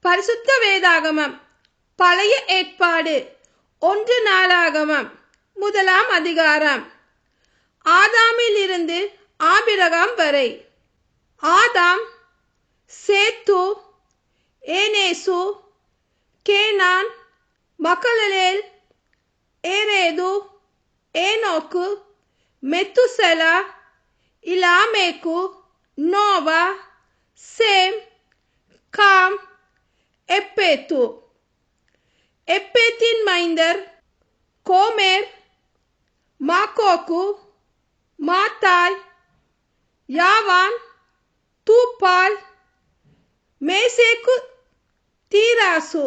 பரிசுத்த வேதாகமம். பழைய ஏற்பாடு. ஒன்று நாளாகமம். முதலாம் அதிகாரம். ஆதாமில் இருந்து ஆபிரகாம் வரை. ஆதாம் சேத்து ஏனேசு Kenan Mahalalel Jared Enoch Methuselah Lamech Noah Shem Ham Epetu. Epetin మైందర్ Gomer Magog Madai Javan Tubal Meshech Tiras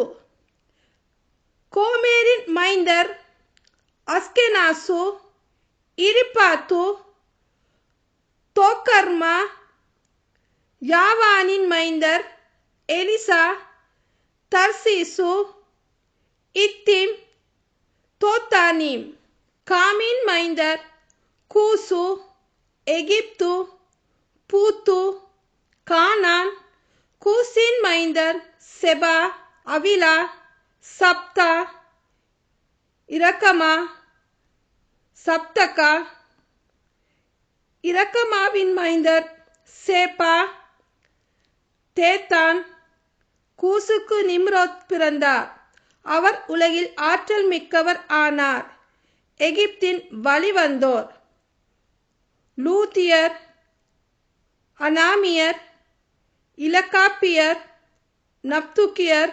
కోమేరిన్ మైందర్ అస్కెనాసు ఇరిపాతు తోకర్మ యావానిన్ మైందర్ ఎలిసా தர்சீசு இத்திம் தோத்தானீம் காமின் மைந்தர் கூசு எகிப்து பூத்து கானான் கூசின் மைந்தர் செபா அவிலா சப்தா இரக்கமா சப்தகா இரக்கமாவின் மைந்தர் சேப்பா தேத்தான் கூசுக்கு நிம்ரோத் பிறந்தார். அவர் உலகில் ஆற்றல் மிக்கவர் ஆனார். எகிப்தின் வழிவந்தோர் லூத்தியர் அனாமியர் இலக்காப்பியர் நப்துக்கியர்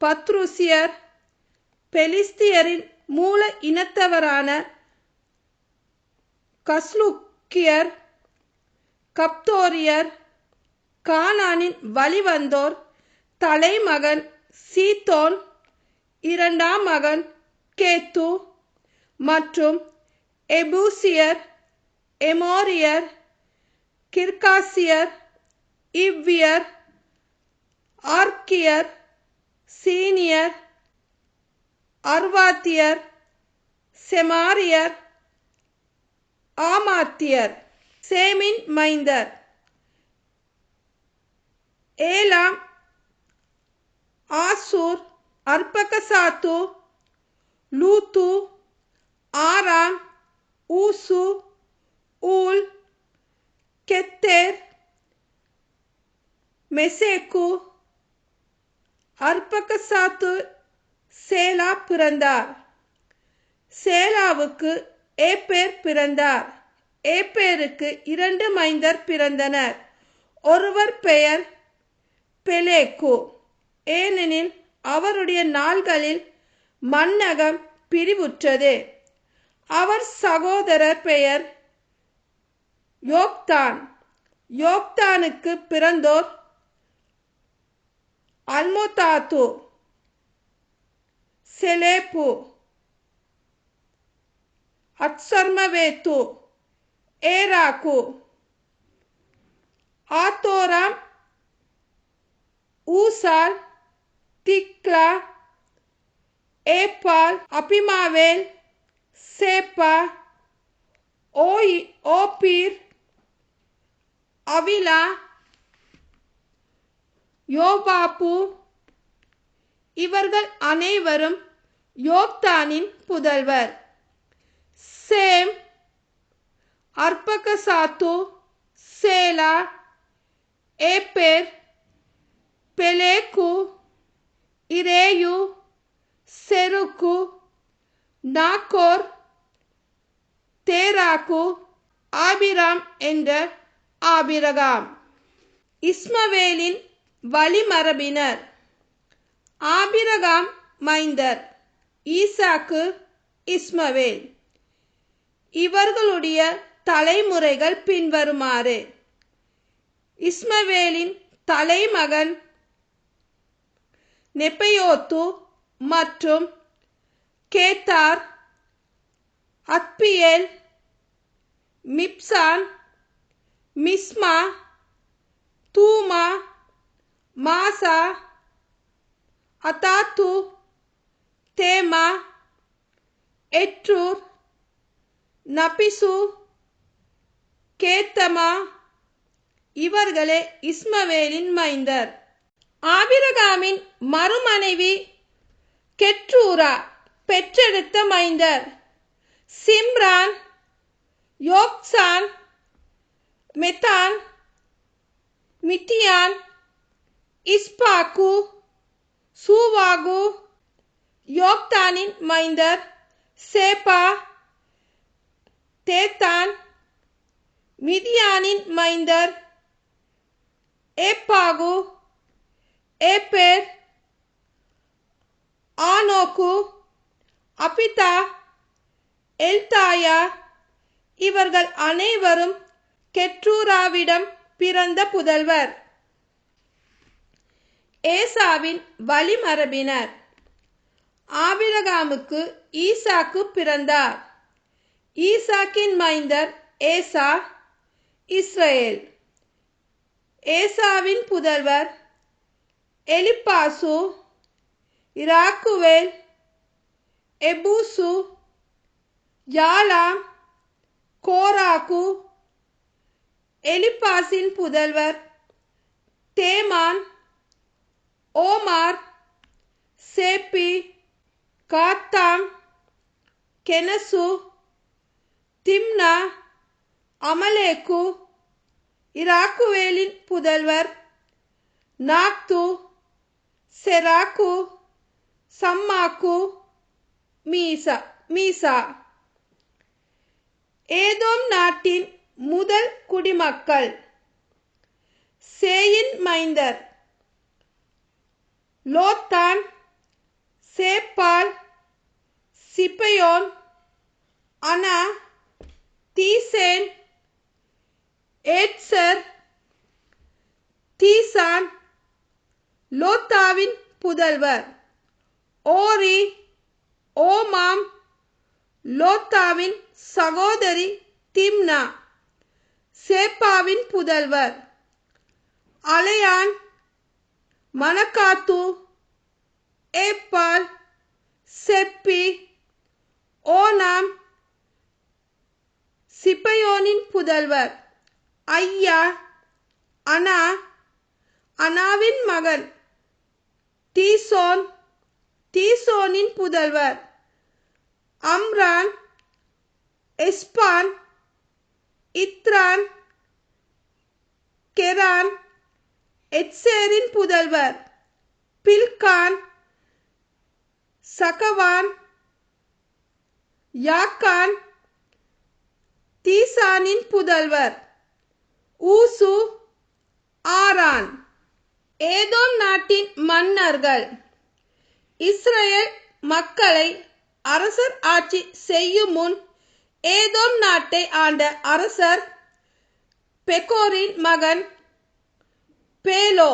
பத்ருசியர் பெலிஸ்தியரின் மூல இனத்தவரான கஸ்லுக்கியர் கப்தோரியர் கானானின் வழிவந்தோர் தலைமகன் சீத்தோன் இரண்டாம் மகன் கேத்து மற்றும் எபூசியர் எமோரியர் கிர்காசியர் இவ்வியர் ஆர்கியர் சீனியர் அர்வாத்தியர் செமாரியர் ஆமாத்தியர் சேமின் மைந்தர். Elam Asshur Arphaxad Lud Aram Uz Hul Gether Meshech Arphaxad Shelah பிறந்தார். சேலாவுக்கு ஏப்பேர் பிறந்தார். ஏப்பேருக்கு இரண்டு மைந்தர் பிறந்தனர். ஒருவர் பெயர் பெலேக்கு. ஏனெனில் அவருடைய நாள்களில் மன்னகம் பிரிவுற்றது. அவர் சகோதரர் பெயர் யோக்தான். யோக்தானுக்கு பிறந்தோர் அல்மோதாத்து செலேப்பு அத்சர்மவேத்து ஏராக்கு ஆத்தோராம் ஊசால் திக்லா ஏப்பால் அபிமாவேல் சேப்பா ஓய் ஓபீர் அவிலா யோபாபு இவர்கள் அனைவரும் யோக்தானின் புதல்வர். Shem Arphaxad Shelah Eber Peleg Reu Serug Nahor Terah Abram என்ற ஆபிரகாம் இஸ்மவேலின் வழிமரபினர் ஆபிரகாம் மைந்தர் ஈசாக்கு இஸ்மவேல் இவர்களுடைய தலைமுறைகள் பின்வருமாறு இஸ்மவேலின் தலைமகன் நெப்பையோத்து மற்றும் கேத்தார் அக்பியேல் மிப்சான் மிஸ்மா தூமா மாசா அதாத்து தேமா எட்ரூர் நபிசு கேத்தமா இவர்களே இஸ்மவேலின் மைந்தர். ஆபிரகாமின் மறுமனைவி கெற்றூரா பெற்றெடுத்த மைந்தர். சிம்ரான் யோக்சான் மெத்தான் மித்தியான் இஸ்பாக்கு சூவாகு யோக்தானின் மைந்தர். சேப்பா தேத்தான் மிதியானின் மைந்தர். ஏப்பாகு ஏப்பேர் ஆனோக்கு அபிதா எல்தாயா இவர்கள் அனைவரும் கெட்ரூராவிடம் பிறந்த புதல்வர். ஏசாவின் வழிமரபினர். ஆபிரகாமுக்கு ஈசாக்கு பிறந்தார். ஈசாக்கின் மைந்தர் ஏசா இஸ்ரேல். ஏசாவின் புதல்வர் எலிப்பாசு இராக்குவேல் எபூசு யாலாம் கோராக்கு எலிப்பாசின் புதல்வர் தேமான் ஓமார் சேப்பி காத்தாம் கெனசு திம்னா அமலேக்கு இராக்குவேலின் புதல்வர் நாக்து செராக்கு சம்மாக்கு மீசா மீசா ஏதோம் நாட்டின் முதல் குடிமக்கள் சேயின் மைந்தர் லோத்தான் சேப்பால் சிப்பயோன் அனா தீசேன் ஏட்சர் தீசான் லோத்தாவின் புதல்வர். ஓரி ஓமாம் லோத்தாவின் சகோதரி திம்னா சேப்பாவின் புதல்வர். அலையான் மணக்காத்து ஏப்பால் செப்பி ஓனாம் சிப்பயோனின் புதல்வர். ஐயா அனா அனாவின் மகன். தீசோன் தீசோனின் புதல்வர். அம்ரான் எஸ்பான் இத்ரான் கெரான் எட்சேரின் புதல்வர். பில்கான் சகவான் யாக்கான் தீசானின் புதல்வர். ஊசு ஆரான். ஏதோம் நாட்டின் மன்னர்கள் இஸ்ரேல் மக்களை அரசர் ஆட்சி செய்யும் முன் ஏதோம் நாட்டை ஆண்ட அரசர் பெக்கோரின் மகன் பேலோ.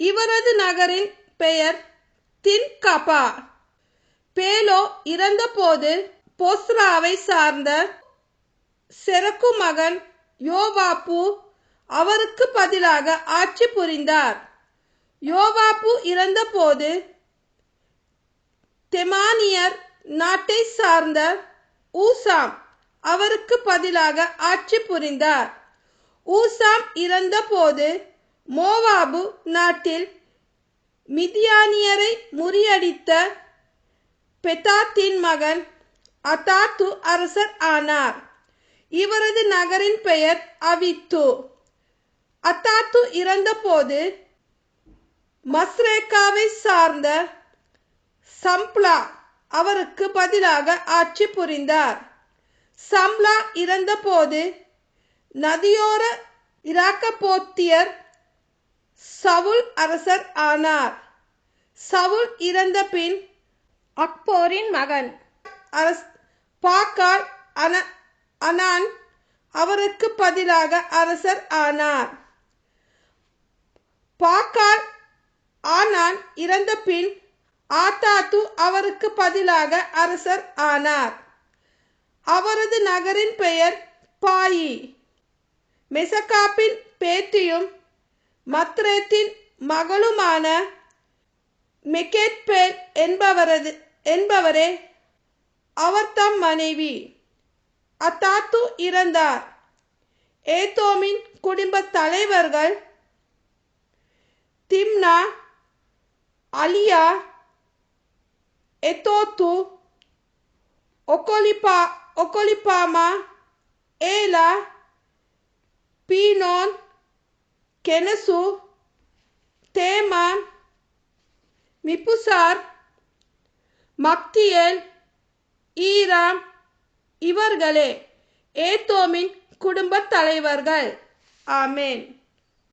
இவரது நகரின் பெயர் தின்கபா. பேலோ இறந்தபோது போஸ்ராவை சார்ந்த செரக்கு மகன் யோவாப்பு அவருக்கு பதிலாக ஆட்சி புரிந்தார். யோவாப்பு இறந்தபோது தெமானியர் நாட்டை சார்ந்த ஊசாம் அவருக்கு பதிலாக ஆட்சி புரிந்தார். ஊசாம் இறந்தபோது மோவாபு நாட்டில் மிதியானியரை முறியடித்த பெதாத்தின் மகன் அதாத்து அரசர் ஆனார். இவரது நகரின் பெயர் அவித்து. அத்தாத்து இறந்தபோது மஸ்ரேக்காவை சார்ந்த சம்ப்ளா அவருக்கு பதிலாக ஆட்சி புரிந்தார். சம்லா இறந்தபோது நதியோர இராக்கப்போத்தியர் சவுல் அரசர் ஆனார். சவுல் இறந்த பின் அக்போரின் மகன் அரஸ் பாக்கால் அன அனான் அவருக்கு பதிலாக அரசர் ஆனார். பாக்கார் ஆனான் இறந்த பின் ஆத்தாத்து அவருக்கு பதிலாக அரசர் ஆனார். அவரது நகரின் பெயர் பாயி. மெசகாப்பின் பேத்தியும் மத்ரேத்தின் மகளுமான மெகேட்பேல் என்பவரது என்பவரே அவர் தம் மனைவி. அத்தாத்து இறந்தார். ஏதோமின் குடும்ப தலைவர்கள் திம்னா அலியா எத்தோத்து ஒக்கொலிப்பா ஒக்கொலிப்பாமா ஏலா பீனோன் கெனசு தேமான் மிப்புசார் மக்தியேல் ஈராம் இவர்களே ஏத்தோமின் குடும்பத் தலைவர்கள் ஆமேன்